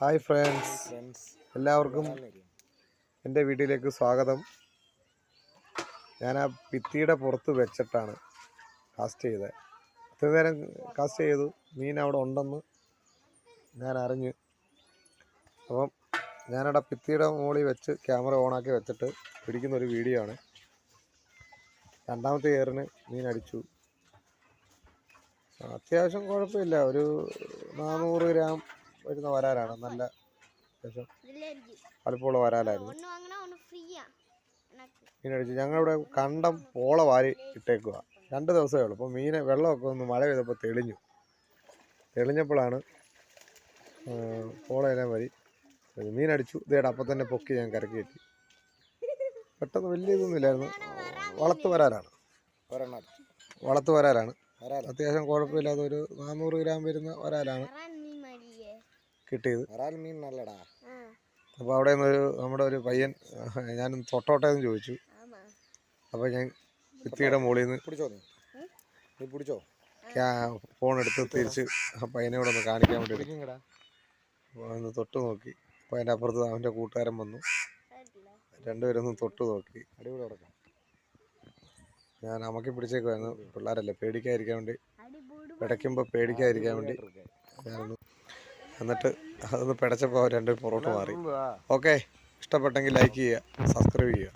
Hi friends. എല്ലാവർക്കും എന്റെ വീട്ടിലേക്ക് സ്വാഗതം. ഞാൻ ആ ഭിത്തിയുടെ പുറത്ത് വെച്ചിട്ടാണ് കാസ്റ്റ് ചെയ്തത്. അത്ര നേരം കാസ്റ്റ് ചെയ്തു. മീൻ അവിടെ ഉണ്ടെന്ന് ഞാൻ അറിഞ്ഞു. അപ്പം ഞാനവിടെ ഭിത്തിയുടെ മുകളിൽ വെച്ച് ക്യാമറ ഓണാക്കി വെച്ചിട്ട് പിടിക്കുന്ന ഒരു വീഡിയോ ആണ്. രണ്ടാമത്തെ ഇയറിന് മീൻ അടിച്ചു. അത്യാവശ്യം കുഴപ്പമില്ല. ഒരു നാനൂറ് ഗ്രാം വരുന്ന വരാലാണ് നല്ല അത്യാവശ്യം വലുപ്പമുള്ള വരാലായിരുന്നു. മീനടിച്ച് മീൻ ഞങ്ങളിവിടെ കണ്ടം പോള വാരി ഇട്ടേക്കുക രണ്ട് ദിവസമേ ഉള്ളൂ. അപ്പോൾ മീനെ വെള്ളമൊക്കെ ഒന്ന് മഴ പെയ്തപ്പോൾ തെളിഞ്ഞു. തെളിഞ്ഞപ്പോഴാണ് പോളയെല്ലാം വരി. മീനടിച്ചു. മീൻ ഇതേടെ അപ്പം തന്നെ പൊക്കി ഞാൻ കരക്കി കയറ്റി. പെട്ടെന്ന് വലിയ ഇതൊന്നുമില്ലായിരുന്നു വളർത്തു വരാലാണ് വളർത്തു വരാലാണ്. അത്യാവശ്യം കുഴപ്പമില്ലാത്ത ഒരു നാനൂറ് ഗ്രാം വരുന്ന വരാലാണ്. കിട്ടിയത്. വരാൽ മീൻ നല്ലടാ. അപ്പോൾ അവിടെ നിന്നൊരു നമ്മുടെ ഒരു പയ്യൻ ഞാൻ തൊട്ടോട്ടെ എന്ന് ചോദിച്ചു അപ്പൊ അപ്പോൾ ഞാൻ ഭിത്തിയുടെ മുകളിൽ നിന്ന് പിടിച്ചോ നീ? പിടിച്ചോ? ഫോൺ എടുത്ത് തിരിച്ച് ആ പയ്യനെ കൂടെ ഒന്ന് കാണിക്കാൻ വേണ്ടി ഒന്ന് തൊട്ട് നോക്കി. അപ്പോൾ അതിന്റെ അപ്പുറത്ത് അവന്റെ കൂട്ടുകാരൻ വന്നു. രണ്ടുപേരും ഒന്ന് തൊട്ട് നോക്കി. അടിപൊളി കിടക്കാം ഞാൻ അമക്കി പിടിച്ചേക്കുമായിരുന്നു പിള്ളേരല്ലേ പേടിക്കാതിരിക്കാൻ വേണ്ടി. ഇടയ്ക്കുമ്പോ പിടയ്ക്കുമ്പോൾ പേടിക്കാതിരിക്കാൻ വേണ്ടി. ഞാനൊന്ന് എന്നിട്ട് അതൊന്ന് പിടച്ചപ്പോൾ രണ്ടും പുറകോട്ട് മാറി. ഓക്കെ. ഇഷ്ടപ്പെട്ടെങ്കിൽ ലൈക്ക് ചെയ്യുക സബ്സ്ക്രൈബ് ചെയ്യുക.